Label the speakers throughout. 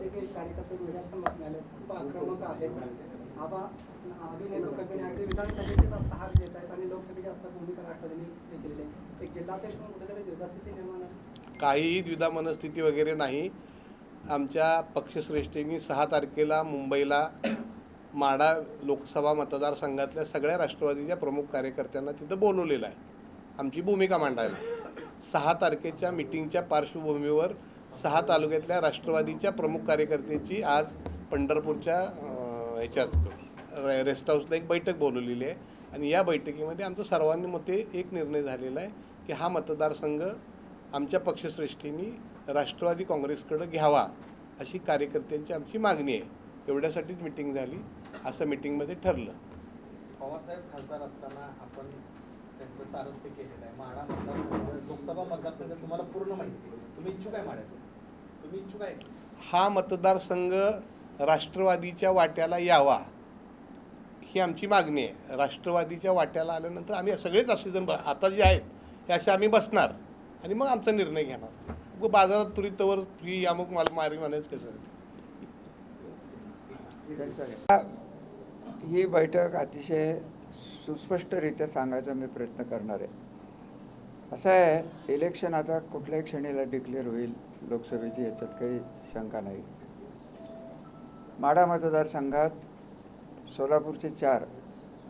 Speaker 1: मध्ये काही कार्यकर्ते मीडियात पण बातम्या खूप आक्रमक आहेत. आबा अभिनय लोककमी अगदी विधानसभेचे आता हात देत आहेत आणि लोकसभेची आता भूमिका राष्ट्रवादीने हे केलेली आहे. एक जिल्हाध्यक्ष म्हणून कुठेतरी द्विधास्थिती निर्माण
Speaker 2: काहीही द्विधा मनस्थिती वगैरे नाही. आमच्या पक्षश्रेष्ठींनी सहा तारखेला मुंबईला माडा लोकसभा मतदारसंघातल्या सगळ्या राष्ट्रवादीच्या प्रमुख कार्यकर्त्यांना तिथं बोलवलेलं आहे. आमची भूमिका मांडायला. सहा तारखेच्या मिटिंगच्या पार्श्वभूमीवर सहा तालुक्यातल्या राष्ट्रवादीच्या प्रमुख कार्यकर्त्याची आज पंढरपूरच्या ह्याच्यात रे- रेस्ट हाऊसला एक बैठक बोलवलेली आहे. आणि या बैठकीमध्ये आमचं सर्वांनी मते एक निर्णय झालेला आहे की हा मतदारसंघ आमच्या पक्षश्रेष्ठींनी राष्ट्रवादी काँग्रेसकडं घ्यावा अशी कार्यकर्त्यांची आमची मागणी आहे. एवढ्यासाठीच मिटिंग झाली. असं मिटिंगमध्ये ठरलं.
Speaker 3: पवारसाहेब खासदार असताना आपण त्यांचं सारथ्य केलेलं आहे. माढा मतदारसंघ लोकसभा मतदारसंघ तुम्हाला पूर्ण माहिती तुम्ही इच्छुक आहे माढ्यात
Speaker 2: हा मतदारसंघ राष्ट्रवादीच्या वाट्याला यावा ही आमची मागणी आहे. राष्ट्रवादीच्या वाट्याला आल्यानंतर आम्ही सगळेच असे जण ब- आता जे आहेत हे असे आम्ही बसणार आणि मग आमचा निर्णय घेणार. उगाच बाजारात तुरीतवर फ्री अमुक मला मारी म्हणायचं कसं
Speaker 4: ही बैठक अतिशय सुस्पष्टरित्या सांगायचा मी प्रयत्न करणार आहे. असं आहे इलेक्शन आता कुठल्याही क्षणीला डिक्लेअर होईल लोकसभेची याच्यात काही शंका नाही. माढा मतदारसंघात सोलापूरचे चार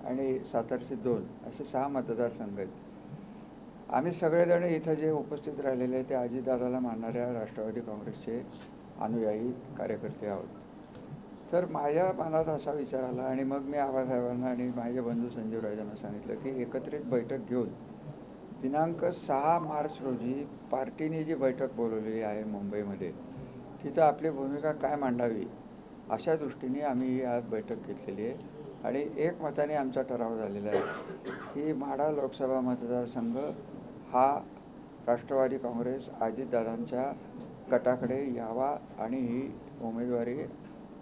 Speaker 4: आणि सातारचे दोन असे सहा मतदारसंघ आहेत. आम्ही सगळेजण इथं जे उपस्थित राहिलेले आहे ते अजितदादाला मानणाऱ्या राष्ट्रवादी काँग्रेसचे अनुयायी कार्यकर्ते आहोत. तर माझ्या मनात असा विचार आला आणि मग मी आबासाहेबांना आणि माझे बंधू संजीव राजांना सांगितलं की एकत्रित बैठक घेऊन दिनांक सहा मार्च रोजी पार्टीने जी बैठक बोलवलेली आहे मुंबईमध्ये तिथं आपली भूमिका काय मांडावी अशा दृष्टीने आम्ही ही आज बैठक घेतलेली आहे. आणि एक मताने आमचा ठराव झालेला आहे की माढा लोकसभा मतदारसंघ हा राष्ट्रवादी काँग्रेस अजितदादांच्या गटाकडे यावा आणि ही उमेदवारी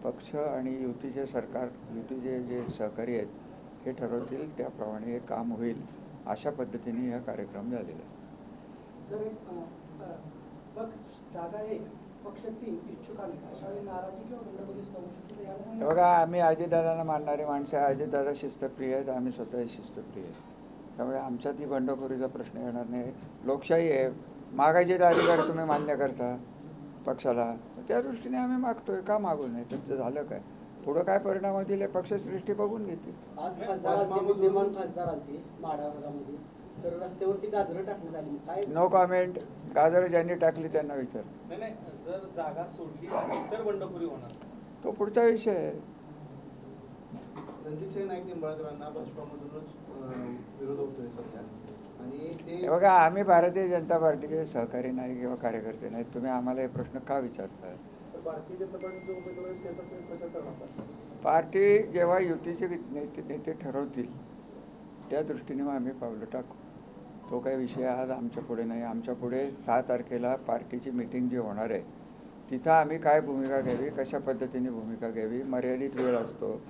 Speaker 4: पक्ष आणि युतीचे सरकार युतीचे जे सहकारी आहेत हे ठरवतील त्याप्रमाणे हे काम होईल. अशा पद्धतीने हा कार्यक्रम झालेला आहे. बघा आम्ही अजितदादांना मानणारी माणसं आहे. अजितदादा शिस्तप्रिय आहेत. आम्ही स्वतःही शिस्तप्रिय आहेत. त्यामुळे आमच्यात ही बंडखोरीचा प्रश्न येणार नाही. लोकशाही आहे. मागायचे अधिकार तुम्ही मान्य करता पक्षाला. त्या दृष्टीने आम्ही मागतोय. का मागू नये? तुमचं झालं काय? पुढं काय परिणाम होतील हे पक्षसृष्टी बघून घेतील.
Speaker 1: आज खासदार आलते विद्यमान खासदार आलते माढा भागामध्ये. तर रस्त्यावरती गाजरं टाकण्यात आली काय?
Speaker 4: नो कॉमेंट गाजर ज्यांनी टाकली त्यांना विचार.
Speaker 3: नाही नाही जर जागा सोडली तर बंडखोरी होणार.
Speaker 4: तो पुढचा विषय आहे.
Speaker 5: रणजितसिंह नाईक निंबाळकरांना भाजपामधूनच अं, विरोध होतोय सध्या. आणि ते
Speaker 4: बघा आम्ही भारतीय जनता पार्टीचे सहकारी नाही किंवा कार्यकर्ते नाहीत. तुम्ही आम्हाला हे प्रश्न का विचारता
Speaker 5: भारतीय जनता पार्टीचे उमेदवार त्याचा प्रचार करणार
Speaker 4: पार्टी जेव्हा युतीचे नेते नेते ठरवतील त्या दृष्टीने मग आम्ही पावलं टाकू. तो काही विषय आज आमच्या पुढे नाही. आमच्या पुढे सहा तारखेला पार्टीची मिटिंग जी होणार आहे तिथं आम्ही काय भूमिका घ्यावी कशा पद्धतीने भूमिका घ्यावी मर्यादित वेळ असतो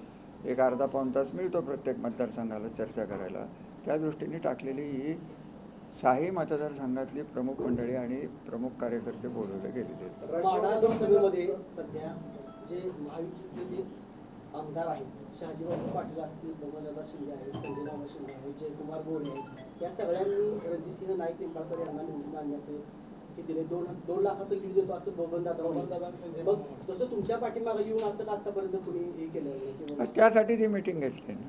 Speaker 4: एक अर्धा पाऊण तास मिळतो प्रत्येक मतदारसंघाला चर्चा करायला. त्या दृष्टीने टाकलेली ही साही मतदारसंघातली प्रमुख मंडळी आणि प्रमुख कार्यकर्ते बोलवले गेलेले आहेत
Speaker 1: माढा लोकसभेमध्ये सध्या जे महायुतीचे जे आमदार आहेत शहाजीबाबू पाटील असतील बबनदादा शिंदे आहेत संजय बाबा शिंदे आहेत जयकुमार गोरे आहेत या सगळ्यांनी रणजितसिंह नाईक निंबाळकर यांना निवडून आणण्याचं हे दिले. दोन दोन लाखाचं लीड देतो असं बबनदादा. मग तसं तुमच्या पाठीमागे येऊन असं का आतापर्यंत कुणी हे केलं
Speaker 4: त्यासाठी ती मिटिंग घेतली ना.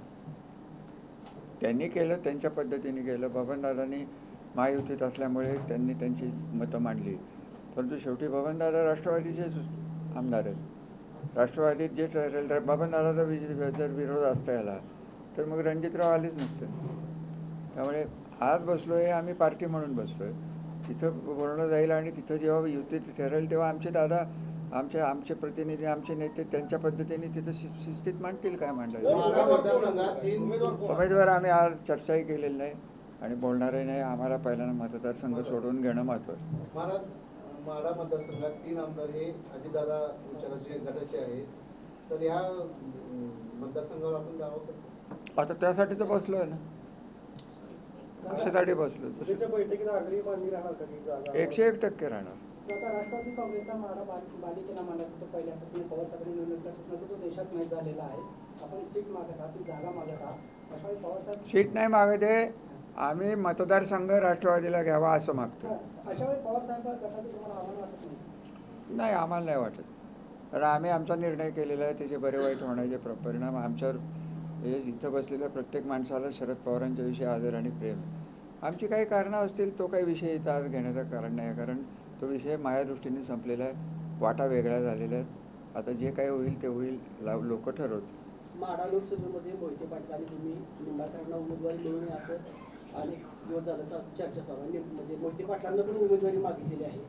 Speaker 4: त्यांनी केलं त्यांच्या पद्धतीने केलं. बबनदादांनी महायुतीत असल्यामुळे त्यांनी त्यांची मतं मांडली. परंतु शेवटी बबनदादा राष्ट्रवादीचेच आमदार आहेत. राष्ट्रवादीत जे ठरेल तर बबनदादाचा वि- जर विरोध असता याला तर मग रणजितराव आलेच नसते त्यामुळे आज बसलो आहे आम्ही पार्टी म्हणून बसलो आहे तिथं बोलणं जाईल आणि तिथं जेव्हा युतीत ठरेल तेव्हा आमचे दादा आमचे आमचे प्रतिनिधी आमचे नेते त्यांच्या पद्धतीने तिथं शिस्तीत मांडतील काय मांडायचं? उमेदवार आम्ही आज चर्चाही केलेली नाही. आणि बोलणारही नाही आम्हाला पहिल्यांदा मतदारसंघ सोडून घेणं महत्त्वाचं
Speaker 5: माढा माढा मतदारसंघात तीन आमदार हे अजितदादा विचाराचे गटाचे आहेत. तर ह्या मतदारसंघावर आपण दावा करतो.
Speaker 4: आता त्यासाठी तर बसलो आहे ना. कशासाठी बसलो?
Speaker 1: त्याच्या बैठकीत आग्रही मांडणी राहणार का? की जागा
Speaker 4: एकशे एक टक्के राहणार.
Speaker 6: आता राष्ट्रवादी काँग्रेसचा मारा बाल- बालिकेला मांडत होतो पहिल्यापासून पवार साहेबांनी निवडणुकीपासून तो देशात माहीत झालेला आहे. आपण सीट मागत आहात ती जागा मागत आहात
Speaker 4: सीट नाही मागते आम्ही मतदारसंघ राष्ट्रवादीला घ्यावा असं मागतो.
Speaker 6: नाही?
Speaker 4: आम्हाला नाही वाटत. कारण आम्ही आमचा निर्णय केलेला आहे त्याचे बरे वाईट होण्याचे प्र- परिणाम आमच्यावर हे इथं बसलेल्या प्रत्येक माणसाला शरद पवारांच्या विषयी आदर आणि प्रेम. आमची काही कारणं असतील तो काही विषय इथं आज घेण्याचं कारण नाही आहे. कारण तो विषय माझ्या दृष्टीने संपलेला आहे वाटा वेगळ्या झालेल्या आहेत. आता जे काही होईल ते होईल लोक ठरवतील.
Speaker 1: माढा लोकसभेमध्ये मोहिते तुम्ही निंबाळकरांना उमेदवारी मिळू नये असं अनेक दिवस झालं चर्चा चालू आहे. म्हणजे मोहिते पाटलांना पण उमेदवारी मागितलेली आहे.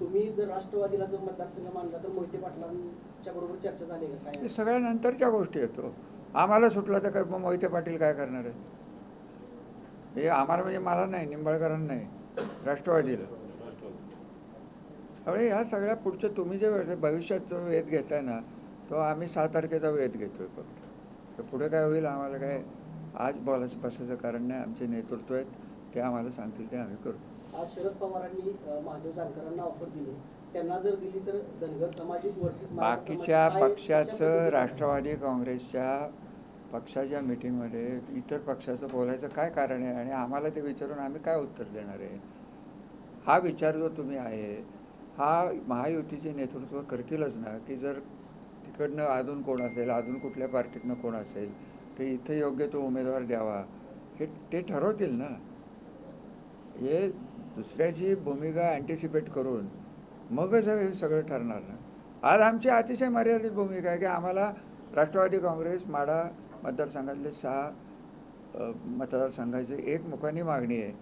Speaker 1: तुम्ही जर राष्ट्रवादीला जर मतदारसंघ मानला तर मोहिते पाटलांच्या बरोबर चर्चा झाली का? काय?
Speaker 4: सगळ्या नंतरच्या गोष्टी येतो हो. आम्हाला सुटला तर काय? मग मोहिते पाटील काय करणार आहेत? हे आम्हाला म्हणजे मला नाही निंबाळकरांना नाही. राष्ट्रवादीला. त्यामुळे ह्या सगळ्या पुढच्या तुम्ही जे वेळ- भविष्यात वेध घेताय ना तो आम्ही सहा तारखेचा वेध घेतोय फक्त. तर पुढे काय होईल? आम्हाला काय आज बोलायचं बसायचं कारण नाही आमचे नेतृत्व आहेत ते आम्हाला सांगतील ते आम्ही करू.
Speaker 1: आज शरद पवारांनी महादेव जानकरांना ऑफर दिली. त्यांना जर दिली तर धनगर समाज
Speaker 4: बाकीच्या पक्षाचं राष्ट्रवादी काँग्रेसच्या पक्षाच्या मिटिंगमध्ये इतर पक्षाचं बोलायचं काय कारण आहे? आणि आम्हाला ते विचारून आम्ही काय उत्तर देणार आहे? हा विचार जो तुम्ही आहे हा महायुतीचे नेतृत्व करतीलच ना? की जर तिकडनं अजून कोण असेल अजून कुठल्या पार्टीतनं कोण असेल ते इथे योग्य तो उमेदवार द्यावा. हे ते ठरवतील ना. हे दुसऱ्याची भूमिका अँटिसिपेट करून मगच हे सगळं ठरणार ना. आज आमची अतिशय मर्यादित भूमिका आहे की आम्हाला राष्ट्रवादी काँग्रेस माडा मतदारसंघातले सहा मतदारसंघाची एक मुखानी मागणी आहे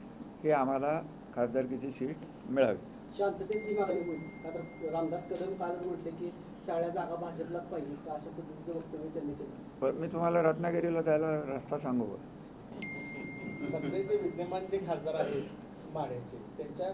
Speaker 4: की आम्हाला खासदारकीची सीट मिळावी.
Speaker 1: शांततेत ही मागणी होईल. का तर रामदास कदम कालच म्हटले की सगळ्या जागा भाजपलाच पाहिजे. तर अशा पद्धतीचं वक्तव्य त्यांनी केलं.
Speaker 4: पण मी तुम्हाला रत्नागिरीला जायला रस्ता सांगू का?
Speaker 3: सध्याचे विद्यमान जे खासदार आहेत माड्याचे त्यांच्या